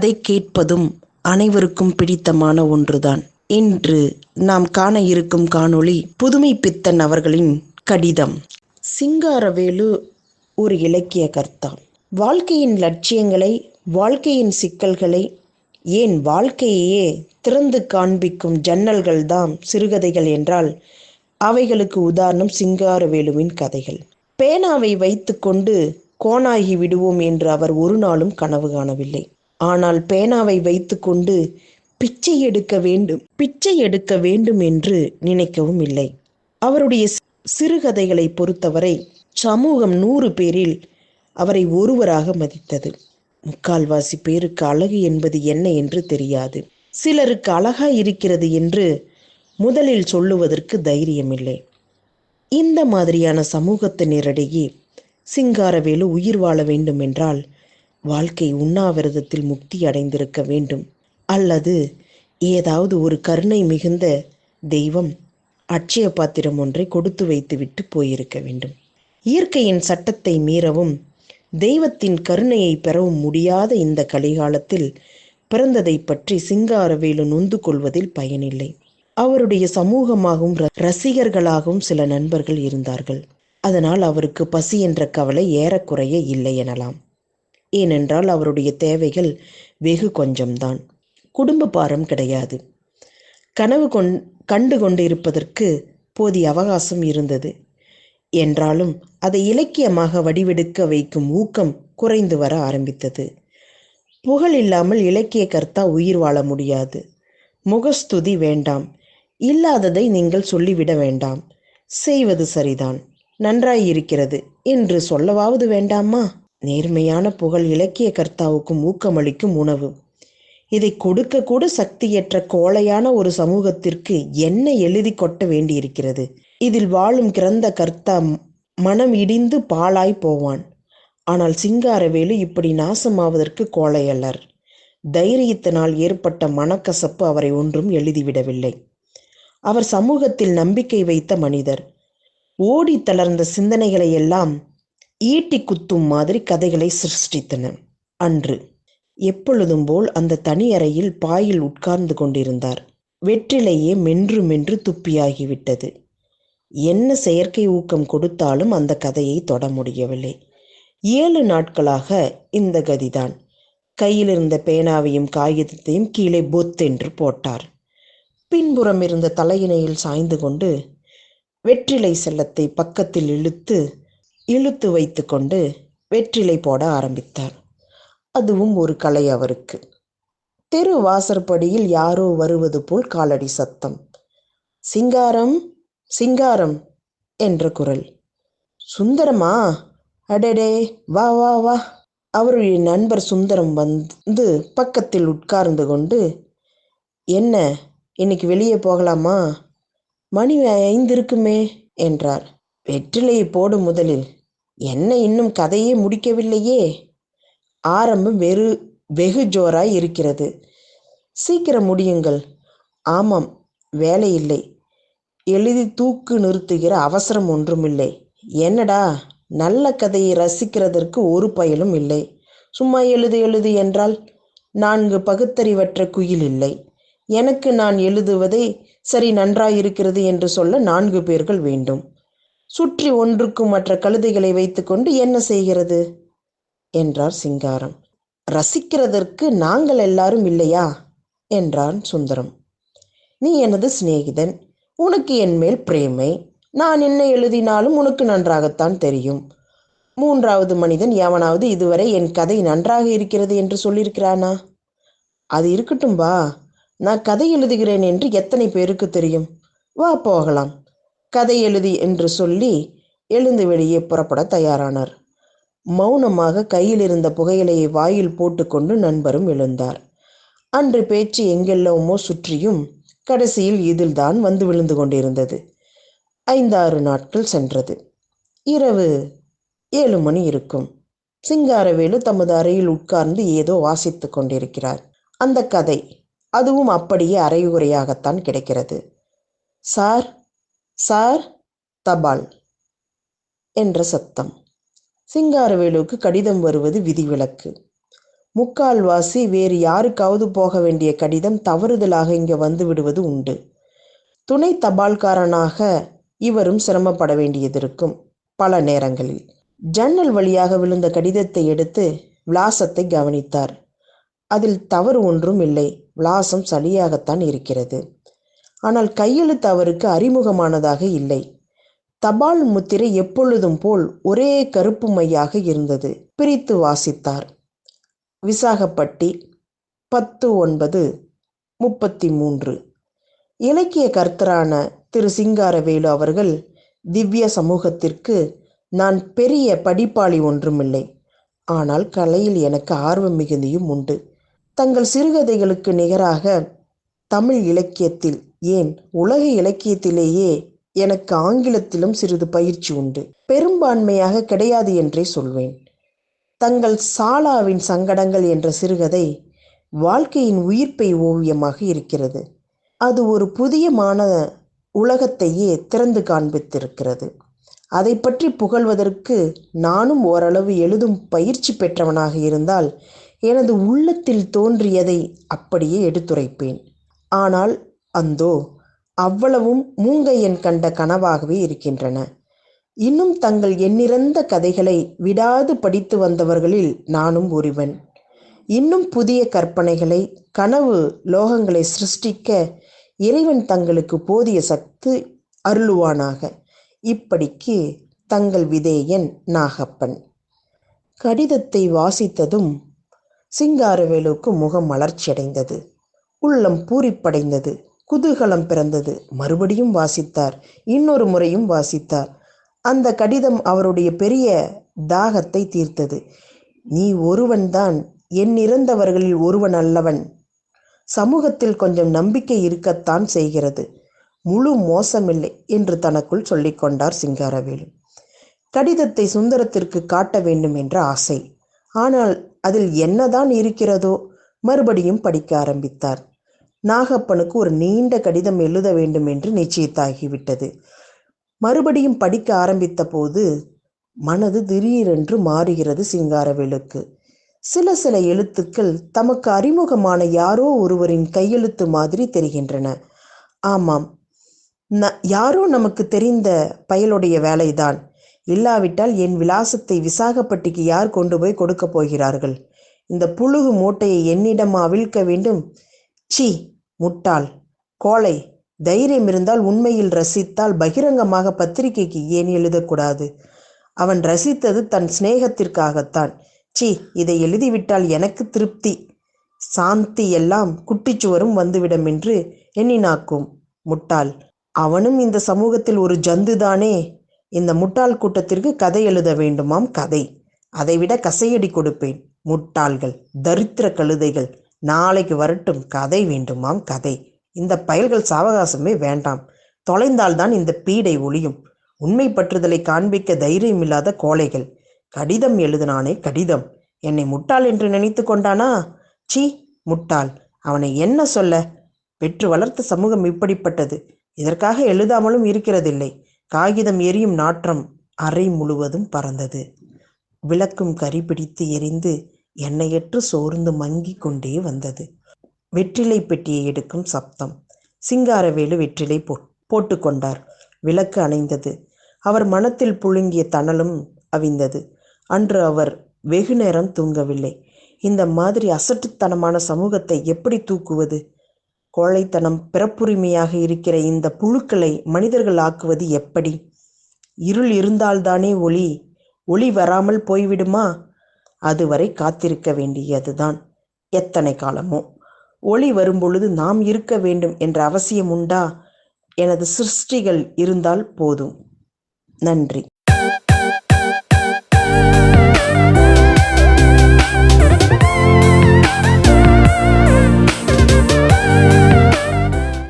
கதை கேட்பதும் அனைவருக்கும் பிடித்தமான ஒன்றுதான். இன்று நாம் காண இருக்கும் காணொளி புதுமை பித்தன் அவர்களின் கடிதம். சிங்காரவேலு ஒரு இலக்கிய கர்த்தா. வாழ்க்கையின் லட்சியங்களை வாழ்க்கையின் சிக்கல்களை ஏன் வாழ்க்கையையே திறந்து காண்பிக்கும் ஜன்னல்கள்தாம் சிறுகதைகள் என்றால் அவைகளுக்கு உதாரணம் சிங்காரவேலுவின் கதைகள். பேனாவை வைத்துக்கொண்டு கோணாகி விடுவோம் என்று அவர் ஒரு நாளும் கனவு காணவில்லை. ஆனால் பேனாவை வைத்துக்கொண்டு பிச்சை எடுக்க வேண்டும் பிச்சை எடுக்க வேண்டும் என்று நினைக்கவும் இல்லை. அவருடைய சிறுகதைகளை பொறுத்தவரை சமூகம் நூறு பேரில் அவரை ஒருவராக மதித்தது. முக்கால்வாசி பேருக்கு அழகு என்பது என்ன என்று தெரியாது. சிலருக்கு அழகா இருக்கிறது என்று முதலில் சொல்லுவதற்கு தைரியமில்லை. இந்த மாதிரியான சமூகத்தினரிடையே சிங்காரவேலு உயிர் வாழ வேண்டும் என்றால் வாழ்க்கை உண்ணாவிரதத்தில் முக்தி அடைந்திருக்க வேண்டும். அல்லது ஏதாவது ஒரு கருணை மிகுந்த தெய்வம் அட்சய பாத்திரம் ஒன்றை கொடுத்து வைத்துவிட்டு போயிருக்க வேண்டும். இயற்கையின் சட்டத்தை மீறவும் தெய்வத்தின் கருணையை பெறவும் முடியாத இந்த கலிகாலத்தில் பிறந்ததை பற்றி சிங்காரவேலு நொந்து கொள்வதில் பயனில்லை. அவருடைய சமூகமாகவும் ர- ரசிகர்களாகவும் சில நண்பர்கள் இருந்தார்கள். அதனால் அவருக்கு பசி என்ற கவலை ஏறக்குறைய இல்லை எனலாம். ஏனென்றால் அவருடைய தேவைகள் வெகு கொஞ்சம்தான். குடும்ப பாரம் கிடையாது. கனவு கொண் கண்டு கொண்டிருப்பதற்கு போதிய அவகாசம் இருந்தது. என்றாலும் அதை இலக்கியமாக வடிவெடுக்க வைக்கும் ஊக்கம் குறைந்து வர ஆரம்பித்தது. புகழ் இல்லாமல் இலக்கிய கர்த்தா உயிர் வாழ முடியாது. முகஸ்துதி வேண்டாம். இல்லாததை நீங்கள் சொல்லிவிட வேண்டாம். செய்வது சரிதான். நன்றாயிருக்கிறது என்று சொல்லவாவது வேண்டாமா? நேர்மையான புகழ் இலக்கிய கர்த்தாவுக்கும் ஊக்கமளிக்கும் உணவு. இதை கொடுக்க கூட சக்தியற்ற கோழையான ஒரு சமூகத்திற்கு என்ன எழுதி கொட்ட வேண்டியிருக்கிறது? இதில் வாழும் கிரந்த கர்த்தா மனம் இடிந்து பாழாய் போவான். ஆனால் சிங்காரவேலு இப்படி நாசமாவதற்கு கோழையல்லர். தைரியத்தினால் ஏற்பட்ட மனக்கசப்பு அவரை ஒன்றும் எழுதிவிடவில்லை. அவர் சமூகத்தில் நம்பிக்கை வைத்த மனிதர். ஓடி தளர்ந்த சிந்தனைகளை எல்லாம் ஈட்டி குத்தும் மாதிரி கதைகளை சிருஷ்டித்தன. அன்று எப்பொழுதும் போல் அந்த தனி அறையில் பாயில் உட்கார்ந்து கொண்டிருந்தார். வெற்றிலையே மென்று மென்று துப்பியாகிவிட்டது. என்ன செயற்கை ஊக்கம் கொடுத்தாலும் அந்த கதையை தொட முடியவில்லை. ஏழு நாட்களாக இந்த கதிதான். கையில் இருந்த பேனாவையும் காகிதத்தையும் கீழே பொத்தென்று போட்டார். பின்புறம் இருந்த தலையினையில் சாய்ந்து கொண்டு வெற்றிலை செல்லத்தை பக்கத்தில் இழுத்து இழுத்து வைத்துக்கொண்டு வெற்றிலை போட ஆரம்பித்தார். அதுவும் ஒரு கலை அவருக்கு. தெரு வாசற்படியில் யாரோ வருவது போல் காலடி சத்தம். சிங்காரம் சிங்காரம் என்ற குரல். சுந்தரமா? அடடே வா வா வா. அவருடைய நண்பர் சுந்தரம் வந்து பக்கத்தில் உட்கார்ந்து கொண்டு என்ன இன்னைக்கு வெளியே போகலாமா? மணி ஐந்து இருக்குமே என்றார். வெற்றிலையை போடும் முதலில். என்ன இன்னும் கதையே முடிக்கவில்லையே? ஆரம்பம் வெறு வெகு ஜோராய் இருக்கிறது. சீக்கிரம் முடியுங்கள். ஆமாம் வேலை இல்லை எழுதி தூக்கு நிறுத்துகிற அவசரம் ஒன்றுமில்லை. என்னடா நல்ல கதையை ரசிக்கிறதற்கு ஒரு பயலும் இல்லை. சும்மா எழுது எழுது என்றால் நான்கு பகுத்தறிவற்ற குயில் இல்லை. எனக்கு நான் எழுதுவதை சரி நன்றாயிருக்கிறது என்று சொல்ல நான்கு பேர்கள் வேண்டும். சுற்றி ஒன்றுக்கும் மற்ற கழுதைகளை வைத்துக்கொண்டு என்ன செய்கிறது? என்றார் சிங்காரம். ரசிக்கிறதற்கு நாங்கள் எல்லாரும் இல்லையா? என்றான் சுந்தரம். நீ எனது சிநேகிதன் உனக்கு என் மேல் பிரேமை. நான் என்ன எழுதினாலும் உனக்கு நன்றாகத்தான் தெரியும். மூன்றாவது மனிதன் எவனாவது இதுவரை என் கதை நன்றாக இருக்கிறது என்று சொல்லியிருக்கிறானா? அது இருக்கட்டும் வா நான் கதை எழுதுகிறேன் என்று எத்தனை பேருக்கு தெரியும்? வா போகலாம். கதை எழுதி என்று சொல்லி எழுந்து வெளியே புறப்பட தயாரானார். மௌனமாக கையில் இருந்த புகையிலையை வாயில் போட்டுக்கொண்டு நண்பரும் எழுந்தார். அன்று பேச்சு எங்கெல்லாமோ சுற்றியும் கடைசியில் இதில்தான் வந்து விழுந்து கொண்டிருந்தது. ஐந்தாறு நாட்கள் சென்றது. இரவு ஏழு மணி இருக்கும். சிங்காரவேலு தமது அறையில் உட்கார்ந்து ஏதோ வாசித்து கொண்டிருக்கிறார். அந்த கதை அதுவும் அப்படியே அரைகுறையாகத்தான் கிடைக்கிறது. சார் சார் தபால் என்ற சத்தம். சிங்காரவேலுவுக்கு கடிதம் வருவது விதிவிலக்கு. முக்கால்வாசி வேறு யாருக்காவது போக வேண்டிய கடிதம் தவறுதலாக இங்கே வந்து விடுவது உண்டு. துணை தபால்காரனாக இவரும் சிரமப்பட வேண்டியதிருக்கும் பல நேரங்களில். ஜன்னல் வழியாக விழுந்த கடிதத்தை எடுத்து விலாசத்தை கவனித்தார். அதில் தவறு ஒன்றும் இல்லை. விலாசம் சரியாகத்தான் இருக்கிறது. ஆனால் கையெழுத்து அவருக்கு அறிமுகமானதாக இல்லை. தபால் முத்திரை எப்பொழுதும் போல் ஒரே கருப்பு மையாக இருந்தது. பிரித்து வாசித்தார். விசாகப்பட்டி பத்து ஒன்பது முப்பத்தி மூன்று இலக்கிய கர்த்தரான திரு. சிங்காரவேலு அவர்கள் திவ்ய சமூகத்திற்கு நான் பெரிய படிப்பாளி ஒன்றுமில்லை. ஆனால் கலையில் எனக்கு ஆர்வம் மிகுதியும் உண்டு. தங்கள் சிறுகதைகளுக்கு நிகராக தமிழ் இலக்கியத்தில் ஏன்? உலக இலக்கியத்திலேயே எனக்கு ஆங்கிலத்திலும் சிறிது பயிற்சி உண்டு. பெரும்பான்மையாக கிடையாது என்றே சொல்வேன். தங்கள் சாலாவின் சங்கடங்கள் என்ற சிறுகதை வாழ்க்கையின் உயிர்ப்பை ஓவியமாக இருக்கிறது. அது ஒரு புதியமான உலகத்தையே திறந்து காண்பித்திருக்கிறது. அதை பற்றி புகழ்வதற்கு நானும் ஓரளவு எழுதும் பயிற்சி பெற்றவனாக இருந்தால் எனது உள்ளத்தில் தோன்றியதை அப்படியே எடுத்துரைப்பேன். ஆனால் அந்தோ அவ்வளவும் மூங்கையன் கண்ட கனவாகவே இருக்கின்றன. இன்னும் தங்கள் எண்ணிறந்த கதைகளை விடாது படித்து வந்தவர்களில் நானும் ஒருவன். இன்னும் புதிய கற்பனைகளை கனவு லோகங்களை சிருஷ்டிக்க இறைவன் தங்களுக்கு போதிய சக்தி அருளுவானாக. இப்படிக்கு தங்கள் விதேயன் நாகப்பன். கடிதத்தை வாசித்ததும் சிங்காரவேலுக்கு முகம் மலர்ச்சியடைந்தது. உள்ளம் பூரிப்படைந்தது. குதூகலம் பிறந்தது. மறுபடியும் வாசித்தார். இன்னொரு முறையும் வாசித்தார். அந்த கடிதம் அவருடைய பெரிய தாகத்தை தீர்த்தது. நீ ஒருவன்தான் என் இறந்தவர்களில் ஒருவன் அல்லவன். சமூகத்தில் கொஞ்சம் நம்பிக்கை இருக்கத்தான் செய்கிறது. முழு மோசமில்லை என்று தனக்குள் சொல்லிக்கொண்டார் சிங்காரவேலு. கடிதத்தை சுந்தரத்திற்கு காட்ட வேண்டும் என்ற ஆசை. ஆனால் அதில் என்னதான் இருக்கிறதோ மறுபடியும் படிக்க ஆரம்பித்தார். நாகப்பனுக்கு ஒரு நீண்ட கடிதம் எழுத வேண்டும் என்று நிச்சயித்தாகிவிட்டது. மறுபடியும் படிக்க ஆரம்பித்த போது மனது திடீரென்று மாறுகிறது சிங்காரவேலுக்கு. சில சில எழுத்துக்கள் தமக்கு அறிமுகமான யாரோ ஒருவரின் கையெழுத்து மாதிரி தெரிகின்றன. ஆமாம் ந யாரோ நமக்கு தெரிந்த பயலுடைய வேலைதான். இல்லாவிட்டால் என் விலாசத்தை விசாகப்பட்டிக்கு யார் கொண்டு போய் கொடுக்க போகிறார்கள்? இந்த புழுகு மூட்டையை என்னிடமா அவிழ்க்க வேண்டும்? சி முட்டாள். கோழை தைரியம் இருந்தால் உண்மையில் ரசித்தால் பகிரங்கமாக பத்திரிகைக்கு ஏன் எழுதக்கூடாது? அவன் ரசித்தது தன் சிநேகத்திற்காகத்தான். சி இதை எழுதிவிட்டால் எனக்கு திருப்தி. சாந்தி எல்லாம் குட்டிச்சுவரும் வந்துவிடும் என்று எண்ணினாக்கும் முட்டாள். அவனும் இந்த சமூகத்தில் ஒரு ஜந்துதானே. இந்த முட்டாள் கூட்டத்திற்கு கதை எழுத வேண்டுமாம் கதை. அதைவிட கசையடி கொடுப்பேன் முட்டாள்கள். தரித்திர கழுதைகள். நாளைக்கு வரட்டும் கதை வேண்டுமாம் கதை. இந்த பயல்கள் சாவகாசமே வேண்டாம். தொலைந்தால்தான் இந்த பீடை ஒளியும். உண்மை பற்றுதலை காண்பிக்க தைரியமில்லாத கோழைகள். கடிதம் எழுதினானே கடிதம். என்னை முட்டாள் என்று நினைத்து கொண்டானா? சீ முட்டாள். அவனை என்ன சொல்ல? பெற்று வளர்த்த சமூகம் இப்படிப்பட்டது. இதற்காக எழுதாமலும் இருக்கிறதில்லை. காகிதம் எரியும் நாற்றம் அறை முழுவதும் பறந்தது. விளக்கும் கரி பிடித்து எரிந்து எண்ணெயற்று சோர்ந்து மங்கிக் கொண்டே வந்தது. வெற்றிலை பெட்டியை எடுக்கும் சப்தம். சிங்காரவேலு வெற்றிலை போ போட்டுக்கொண்டார் விளக்கு அணைந்தது. அவர் மனத்தில் புழுங்கிய தணலும் அவிந்தது. அன்று அவர் வெகு நேரம் தூங்கவில்லை. இந்த மாதிரி அசட்டுத்தனமான சமூகத்தை எப்படி தூக்குவது? கோழைத்தனம் பிறப்புரிமையாக இருக்கிற இந்த புழுக்களை மனிதர்கள் ஆக்குவது எப்படி? இருள் இருந்தால்தானே ஒளி? ஒளி வராமல் போய்விடுமா? அதுவரை காத்திருக்க வேண்டியதுதான். எத்தனை காலமோ? ஒளி வரும்பொழுது நாம் இருக்க வேண்டும் என்ற அவசியம் உண்டா? எனது சிருஷ்டிகள் இருந்தால் போதும். நன்றி.